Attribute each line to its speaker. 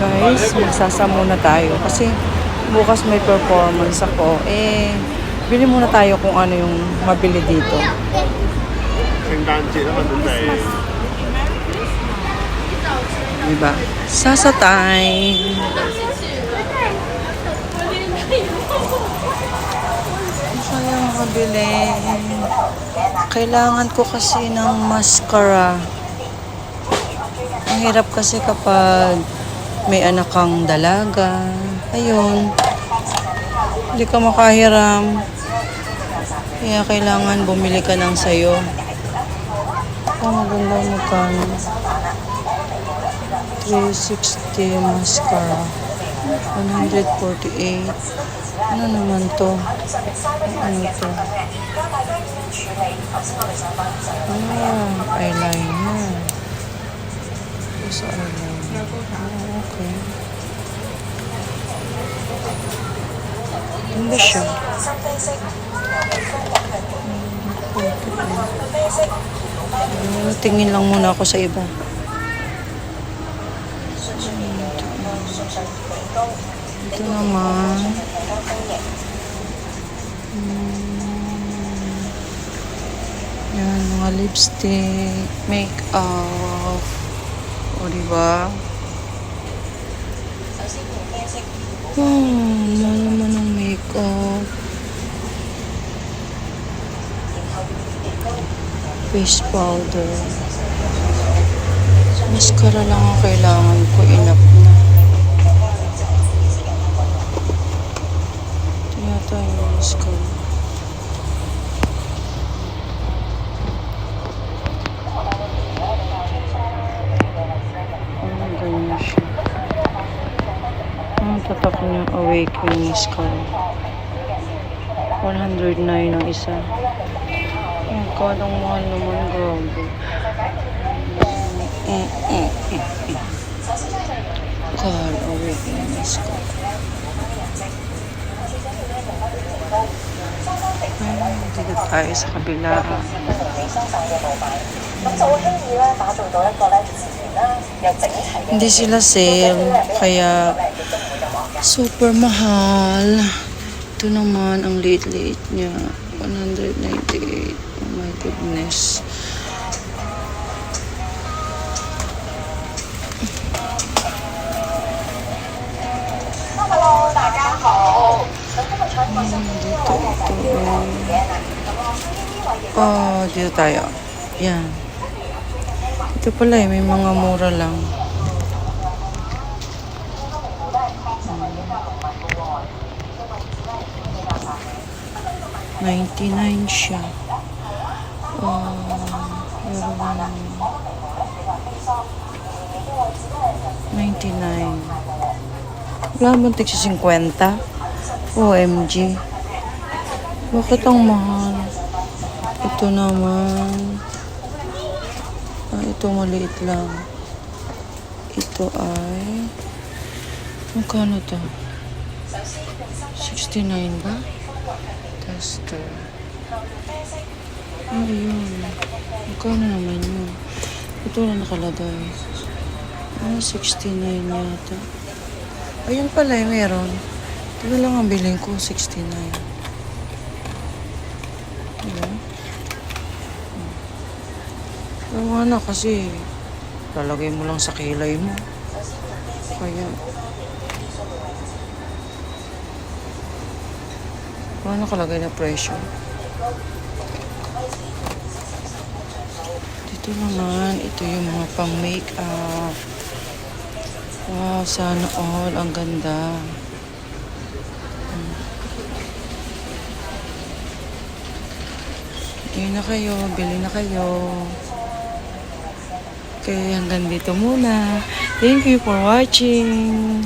Speaker 1: guys, magsasa muna tayo kasi bukas may performance ako. Eh, bili muna tayo kung ano yung mabili dito. Diba? Sasa time! Ano yung makabili? Kailangan ko kasi ng mascara. Ang hirap kasi kapag may anak kang dalaga. Ayun. Hindi ka makahiram. Kaya kailangan bumili ka ng sayo. Oh, maganda magkano. 360 mascara. 148. Ano naman to? Ano to? Ah, eyeliner. Sa eyeliner. Ah, okay. Ano ba siya? Ah, tingin lang muna ako sa iba. Ito naman. Hmm. Yan, mga lipstick, make-up. O, diba? Hmm, ano naman ang make-up. Face powder. Mascara lang ang kailangan ko. Enough na. Ito yata yung mascara. ang tatak awakening skull 109 ang isa. Ang kalang mahal naman grabe. Mm, mm, mm, God awakening skull ay dito tayo sa kabila hindi sila same kaya Super mahal. Ito naman, ang late-late niya. 198. Oh my goodness. Oh, dito tayo. Yan. Ito pala eh, may mga mura lang. Ninety-nine siya. Oh, meron lang. 99. Wala tig sa 50? OMG. Bakit ang mahal? Ito naman. Ah, ito maliit lang. Ito ay... Magkano to? 69 ba? Tester. Ano yun? Magkano naman yun? Ito na nakalagay. Ah, 69 yata. Ayun pala, eh, meron. Ito lang ang bilhin ko, 69. Diba? Tama na kasi lalagay mo lang sa kilay mo. Kaya Ano nakalagay na presyo? Dito naman, ito yung mga pang make-up. Wow, sana all. Ang ganda. Bili na kayo, bili na kayo. Okay, hanggang dito muna. Thank you for watching.